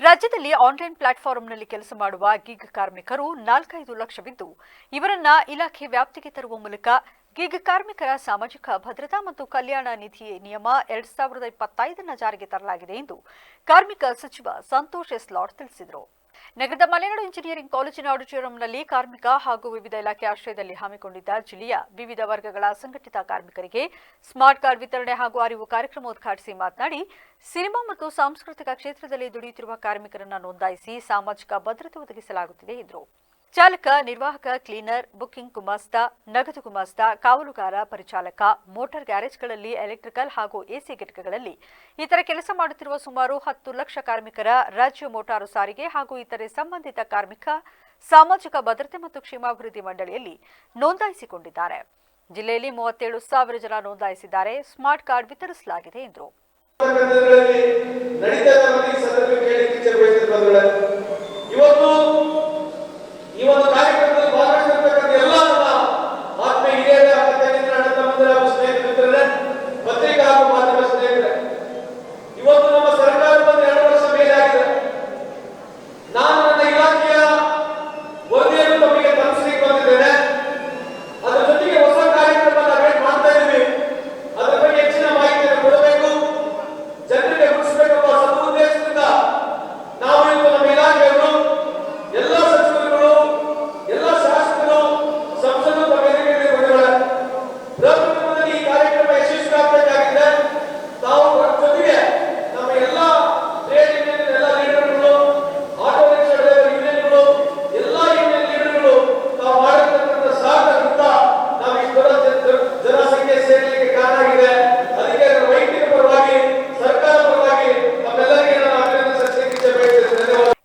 ರಾಜ್ಯದಲ್ಲಿ ಆನ್ಲೈನ್ ಪ್ಲಾಟ್ಫಾರಂನಲ್ಲಿ ಕೆಲಸ ಮಾಡುವ ಗಿಗ್ ಕಾರ್ಮಿಕರು ನಾಲ್ಕೈದು ಲಕ್ಷವಿದ್ದು ಇವರನ್ನ ಇಲಾಖೆ ವ್ಯಾಪ್ತಿಗೆ ತರುವ ಮೂಲಕ ಗಿಗ್ ಕಾರ್ಮಿಕರ ಸಾಮಾಜಿಕ ಭದ್ರತಾ ಮತ್ತು ಕಲ್ಯಾಣ ನಿಧಿ ನಿಯಮ ಎರಡ್ ಸಾವಿರದ ಇಪ್ಪತ್ತೈದನ್ನ ಜಾರಿಗೆ ತರಲಾಗಿದೆ ಎಂದು ಕಾರ್ಮಿಕ ಸಚಿವ ಸಂತೋಷ್ ಎಸ್ ಲಾಡ್ ತಿಳಿಸಿದರು. ನಗರದ ಮಲೆನಾಡು ಇಂಜಿನಿಯರಿಂಗ್ ಕಾಲೇಜಿನ ಆಡಿಟೋರಿಯಂನಲ್ಲಿ ಕಾರ್ಮಿಕ ಹಾಗೂ ವಿವಿಧ ಇಲಾಖೆ ಆಶ್ರಯದಲ್ಲಿ ಹಮ್ಮಿಕೊಂಡಿದ್ದ ಜಿಲ್ಲೆಯ ವಿವಿಧ ವರ್ಗಗಳ ಸಂಘಟಿತ ಕಾರ್ಮಿಕರಿಗೆ ಸ್ಮಾರ್ಟ್ ಕಾರ್ಡ್ ವಿತರಣೆ ಹಾಗೂ ಅರಿವು ಕಾರ್ಯಕ್ರಮ ಉದ್ಘಾಟಿಸಿ ಮಾತನಾಡಿ, ಸಿನಿಮಾ ಮತ್ತು ಸಾಂಸ್ಕೃತಿಕ ಕ್ಷೇತ್ರದಲ್ಲಿ ದುಡಿಯುತ್ತಿರುವ ಕಾರ್ಮಿಕರನ್ನು ನೋಂದಾಯಿಸಿ ಸಾಮಾಜಿಕ ಭದ್ರತೆ ಒದಗಿಸಲಾಗುತ್ತಿದೆ ಎಂದರು. ಚಾಲಕ, ನಿರ್ವಾಹಕ, ಕ್ಲೀನರ್, ಬುಕಿಂಗ್ ಗುಮಾಸ್ತ, ನಗದು ಗುಮಾಸ್ತ, ಕಾವಲುಗಾರ, ಪರಿಚಾಲಕ, ಮೋಟಾರ್ ಗ್ಯಾರೇಜ್ಗಳಲ್ಲಿ ಎಲೆಕ್ಟ್ರಿಕಲ್ ಹಾಗೂ ಎಸಿ ಘಟಕಗಳಲ್ಲಿ ಇತರ ಕೆಲಸ ಮಾಡುತ್ತಿರುವ ಸುಮಾರು ಹತ್ತು ಲಕ್ಷ ಕಾರ್ಮಿಕರ ರಾಜ್ಯ ಮೋಟಾರು ಸಾರಿಗೆ ಹಾಗೂ ಇತರೆ ಸಂಬಂಧಿತ ಕಾರ್ಮಿಕ ಸಾಮಾಜಿಕ ಭದ್ರತೆ ಮತ್ತು ಕ್ಷೇಮಾಭಿವೃದ್ಧಿ ಮಂಡಳಿಯಲ್ಲಿ ನೋಂದಾಯಿಸಿಕೊಂಡಿದ್ದಾರೆ. ಜಿಲ್ಲೆಯಲ್ಲಿ ಮೂವತ್ತೇಳು ಸಾವಿರ ಜನ ನೋಂದಾಯಿಸಿದ್ದಾರೆ. ಸ್ಮಾರ್ಟ್ ಕಾರ್ಡ್ ವಿತರಿಸಲಾಗಿದೆ ಎಂದರು.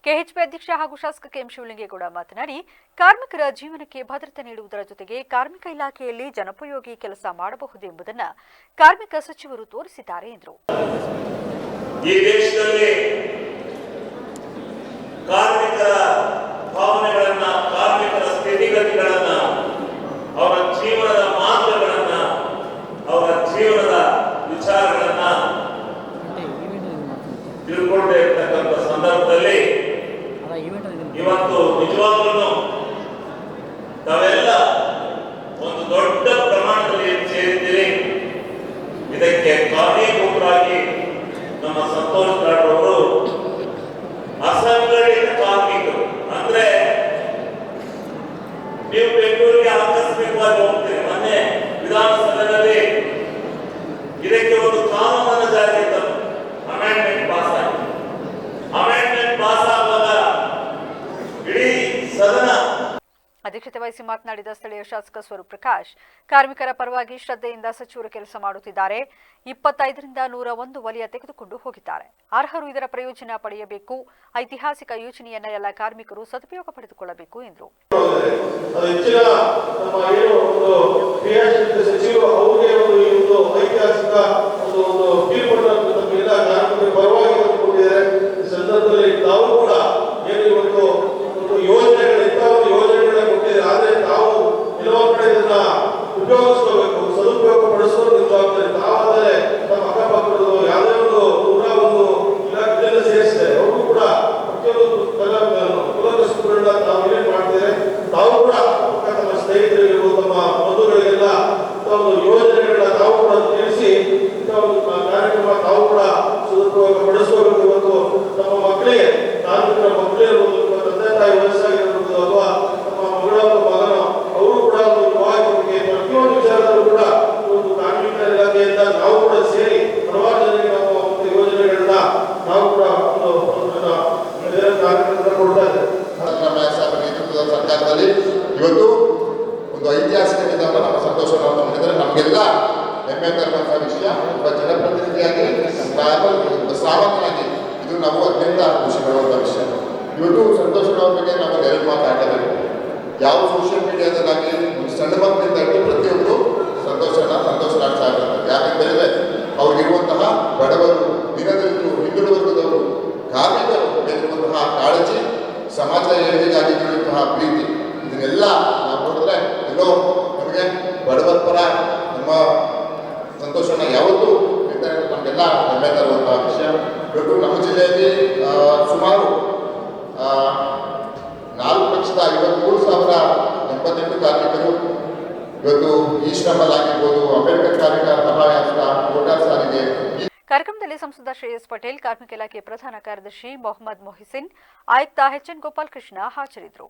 ಕೆಎಚ್ಪಿ ಅಧ್ಯಕ್ಷ ಹಾಗೂ ಶಾಸಕ ಕೆಎಂ ಶಿವಲಿಂಗೇಗೌಡ ಮಾತನಾಡಿ, ಕಾರ್ಮಿಕರ ಜೀವನಕ್ಕೆ ಭದ್ರತೆ ನೀಡುವುದರ ಜೊತೆಗೆ ಕಾರ್ಮಿಕ ಇಲಾಖೆಯಲ್ಲಿ ಜನಪಯೋಗಿ ಕೆಲಸ ಮಾಡಬಹುದು ಎಂಬುದನ್ನು ಕಾರ್ಮಿಕ ಸಚಿವರು ತೋರಿಸಿದ್ದಾರೆ ಎಂದರು. ಇರ್ತಕ್ಕಂಥ ಸಂದರ್ಭದಲ್ಲಿ ಇವತ್ತು ನಿಜವಾಗ್ಲೂ ತಾವೆಲ್ಲ ಒಂದು ದೊಡ್ಡ ಪ್ರಮಾಣದಲ್ಲಿ ಸೇರಿದ್ದೀರಿ ಇದಕ್ಕೆ ಕಾರಣೀಭೂತರಾಗಿ ನಮ್ಮ ಸಂತೋಷ್ ಅವರು ಅಸಂಘಟಿತ ಕಾರ್ಮಿಕರು. ಅಂದ್ರೆ ನೀವು ಬೆಂಗಳೂರಿಗೆ ಆಕಸ್ಮಿಕವಾಗಿ ಹೋಗ್ತೀರಿ. ಮೊನ್ನೆ ವಿಧಾನಸಭೆಯಲ್ಲಿ ಇದಕ್ಕೆ ಒಂದು ಕಾನೂನನ್ನು ಜಾರಿಗೆ ತಂದು ಅಧ್ಯಕ್ಷತೆ ವಹಿಸಿ ಮಾತನಾಡಿದ ಸ್ಥಳೀಯ ಶಾಸಕ ಸ್ವರೂಪ್ ಪ್ರಕಾಶ್ ಕಾರ್ಮಿಕರ ಪರವಾಗಿ ಶ್ರದ್ಧೆಯಿಂದ ಸಚಿವರು ಕೆಲಸ ಮಾಡುತ್ತಿದ್ದಾರೆ. ಇಪ್ಪತ್ತೈದರಿಂದ ನೂರ ಒಂದು ವಲಯ ತೆಗೆದುಕೊಂಡು ಹೋಗಿದ್ದಾರೆ. ಅರ್ಹರು ಇದರ ಪ್ರಯೋಜನ ಪಡೆಯಬೇಕು. ಐತಿಹಾಸಿಕ ಯೋಜನೆಯನ್ನ ಎಲ್ಲ ಕಾರ್ಮಿಕರು ಸದುಪಯೋಗ ಪಡೆದುಕೊಳ್ಳಬೇಕು ಎಂದರು. ಅದು ಸರ್ಕಾರದಲ್ಲಿ ಇವತ್ತು ಒಂದು ಐತಿಹಾಸಿಕ ವಿಧಾನ ನಮ್ಮ ಸಂತೋಷವನ್ನು ಮಾಡಿದರೆ ನಮಗೆಲ್ಲ ಹೆಮ್ಮೆ ತರುವಂತಹ ವಿಷಯ. ಒಬ್ಬ ಜನಪ್ರತಿನಿಧಿಯಾಗಿ ಒಬ್ಬ ಇದು ನಾವು ಅತ್ಯಂತ ಖುಷಿ ಪಡುವಂಥ ವಿಷಯ. ಇವತ್ತು ಸಂತೋಷಗಳ ಬಗ್ಗೆ ನಾವು ಎರಡು ಮಾತಾಡಬೇಕು ಯಾವ ಸೋಷಿಯಲ್ ಮೀಡಿಯಾದಲ್ಲಾಗಲಿ ಸಣ್ಣ ಮಕ್ಕಳಿಂದ ಪ್ರತಿಯೊಂದು ಸಂತೋಷನ, ಸಂತೋಷ ಆಗ್ತಾ ಇರ್ತಾರೆ ಯಾಕೆಂದರೆ ಅವ್ರಿಗಿರುವಂತಹ ಬಡವರು ಎಲ್ಲ ನಾವು ನೋಡಿದ್ರೆ ಎಲ್ಲೋ ನಮಗೆ ಬಡವರ ಪರ ನಮ್ಮ ಸಂತೋಷನ ಯಾವತ್ತೂ ನಮಗೆಲ್ಲ ಹೆಮ್ಮೆ ತರುವಂತಹ ವಿಷಯ. ಬಿಟ್ಟು ನಮ್ಮ ಜಿಲ್ಲೆಯಲ್ಲಿ ಸುಮಾರು ನಾಲ್ಕು ಲಕ್ಷದ ಐವತ್ಮೂರು ಸಾವಿರ ಎಂಬತ್ತೆಂಟು ಕಾರ್ಮಿಕರು ಇವತ್ತು ಈ ಶ್ರಮಲ್ ಆಗಿರ್ಬೋದು ಅಂಬೇಡ್ಕರ್ ಕಾರ್ಮಿಕ ಸಹಾಯ ಹಸ್ತ ಸಾರಿಗೆ ಕಾರ್ಯಕ್ರಮದಲ್ಲಿ ಸಂಸದ ಶ್ರೇಯಸ್ ಪಟೇಲ್, ಕಾರ್ಮಿಕ ಇಲಾಖೆ ಪ್ರಧಾನ ಕಾರ್ಯದರ್ಶಿ ಮೊಹಮ್ಮದ್ ಮೊಹಿಸಿನ್, ಆಯುಕ್ತ ಎಚ್ಎನ್ ಗೋಪಾಲ್ ಕೃಷ್ಣ ಹಾಜರಿದ್ದರು.